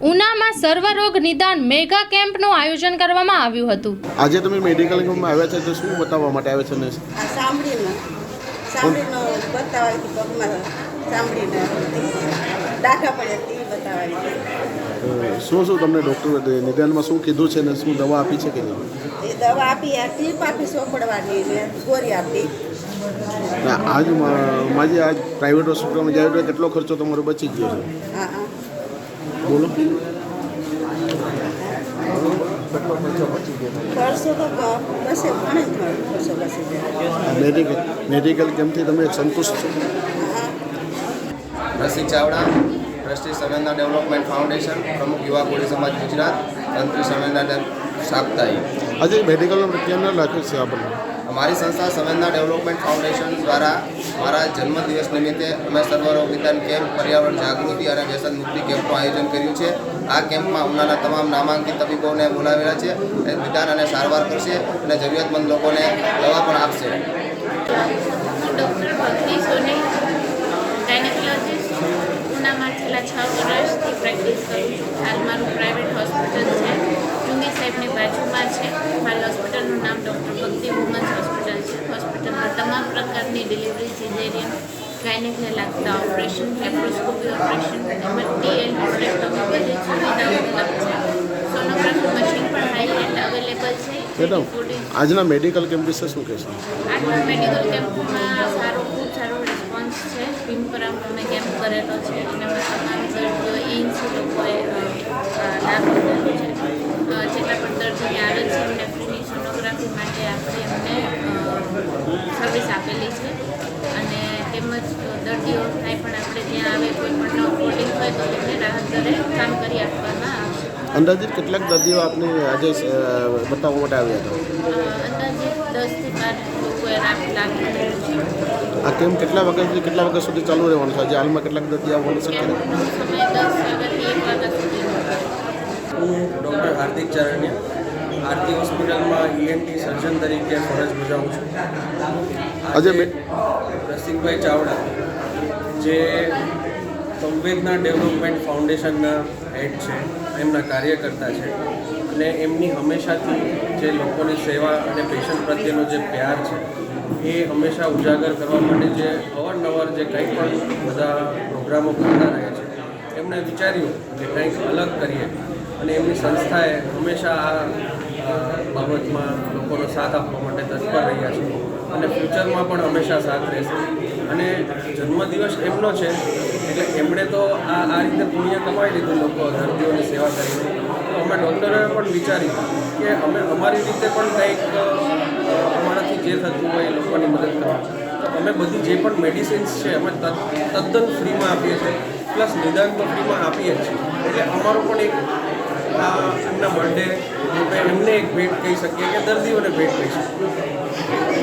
ઉનામાં સર્વરોગ નિદાન મેગા કેમ્પનું આયોજન કરવામાં આવ્યું હતું. આજે તમે મેડિકલ કેમ્પમાં આવ્યા છો તો શું બતાવવા માટે આવ્યા છે ને? શું શું તમને ડૉક્ટર નિદાનમાં શું કીધું છે ને શું દવા આપી છે કે નહીં? એ દવા આપી આ ટીપ આપી સોપડવાની ને ગોરી આપી. આજ માજી આજ પ્રાઇવેટ હોસ્પિટલમાં જાય તો કેટલો ખર્ચો તમારો બચી ગયો છે? હા હા. બોલો. મેડિકલ મેડિકલ કેમ્પથી તમે સંતુષ્ટ છો? Rasi Chavda trustee Samvedana development foundation પ્રમુખ યુવા કોળી સમાજ ગુજરાત તંત્રી સંવેદના સાપ્તાહિક. આજે મેડિકલનો કેમ લખ્યું છે આપણને. અમારી સંસ્થા સંવેદના ડેવલપમેન્ટ ફાઉન્ડેશન દ્વારા મારા જન્મદિવસ નિમિત્તે અમે સર્વરોગ નિદાન કેમ્પ, પર્યાવરણ જાગૃતિ અને વ્યસન મુક્તિ કેમ્પનું આયોજન કર્યું છે. આ કેમ્પમાં ઉનાના તમામ નામાંકિત તબીબોને બોલાવેલા છે નિદાન અને સારવાર કરશે અને જરૂરિયાતમંદ લોકોને દવા પણ આપશે. છ વર્ષથી પ્રેક્ટિસ કરું છું. હાલ મારું પ્રાઇવેટ હોસ્પિટલ છે ચુંગી સાહેબની બાજુમાં છે મારી હોસ્પિટલનું નામ ડૉક્ટર ભક્તિ વુમન્સ હોસ્પિટલ છે હોસ્પિટલમાં તમામ પ્રકારની ડિલિવરી સિઝેરિયન ગાયનેકને લાગતા ઓપરેશન લેપ્રોસ્કોપી ઓપરેશન તેમજ ટીએલ હિસ્ટેક્ટોમી બધી સુવિધાઓ ઉપલબ્ધ છે સોનોગ્રાફી મશીન પણ હાઈ એન્ડ અવેલેબલ છે. મેડમ આજના મેડિકલ કેમ્પ વિશે શું કહેશો? આજના મેડિકલ કેમ્પમાં સારો ખૂબ સારો રિસ્પોન્સ છે. ભીમપરામાં અમે કેમ્પ કરેલો છે. અને અમે તમામ દર્દીઓ એઇન્સી લોકોએ લાભ લીધેલો છે. જેટલા પણ દર્દીને આવે છે એમને ફ્રીની સોનોગ્રાફી માટે આપણે એમને સર્વિસ આપેલી છે. તેમજ દર્દીઓ થાય પણ આપણે ત્યાં આવે કોઈ પણ ફોલ્ડિંગ હોય તો તેમને રાહત દરે કામ કરી આપવામાં આવશે. અંદાજિત કેટલાક દર્દીઓ આપને આજે બતાવવા માટે આવ્યા હતા? અંદાજિત અંદાજે દસથી બાર લોકોએ આ કેમ કેટલા વાગ્યાથી કેટલા વાગ્યા સુધી ચાલુ રહેવાનું છે? આજે હાલમાં કેટલાક દર્દી આવવાનું શક્ય નથી સમય દસ વાગ્યાથી એક વાગ્યા સુધીનો હું ડૉક્ટર હાર્દિક ચારણિયા. આરતી હોસ્પિટલમાં ઈએનટી સર્જન તરીકે ફરજ બજાવું છું. આજે રસિકભાઈ ચાવડા જે સંવેદના ડેવલપમેન્ટ ફાઉન્ડેશનના હેડ છે એમના કાર્યકર્તા છે અને એમની હંમેશાથી જે લોકોની સેવા અને પેશન્ટ પ્રત્યેનો જે પ્યાર છે એ હંમેશા ઉજાગર કરવા માટે જે અવારનવાર જે કંઈ પણ બધા પ્રોગ્રામો કરતા રહે છે એમણે વિચાર્યું કે કંઈક અલગ કરીએ. અને એમની સંસ્થાએ હંમેશા આ બાબતમાં લોકોનો સાથ આપવા માટે તત્પર રહ્યા છે. અને ફ્યુચરમાં પણ હંમેશા સાથ રહેશે. અને જન્મદિવસ એમનો છે, એટલે એમણે તો આ આ રીતે પુણ્ય કમાઈ લીધું લોકો દર્દીઓની સેવા કરીને. તો અમે ડૉક્ટરોએ પણ વિચાર્યું કે અમે, અમારી રીતે પણ કંઈક અમારાથી જે થતું હોય એ લોકોની મદદ કરવા. તો અમે બધી જે પણ મેડિસિન્સ છે અમે તદ- તદ્દન ફ્રીમાં આપીએ છીએ. પ્લસ નિદાન તો ફ્રીમાં આપીએ છીએ. એટલે અમારો પણ એક એમના બર્થડે એમને એક ભેટ કહી શકીએ કે દર્દીઓને ભેટ કહી શકીએ.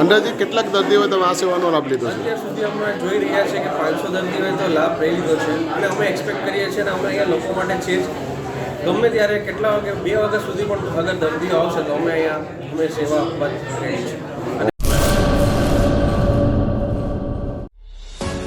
અંદાજિત કેટલાક દર્દીઓએ તમે આ સેવાનો લાભ લીધો છે? અત્યાર સુધી અમે જોઈ રહ્યા છીએ કે પાંચસો દર્દીઓએ તો લાભ લઈ લીધો છે અને અમે એક્સપેક્ટ કરીએ છીએ અને અમે અહીંયા લોકો માટે છે જ. ગમે ત્યારે કેટલા વાગે બે વાગ્યા સુધી પણ અગર દર્દીઓ આવશે તો અમે અહીંયા અમે સેવા આપવા રેડી છીએ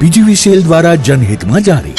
પીજીવીસીએલ દ્વારા જનહિતમાં જારી.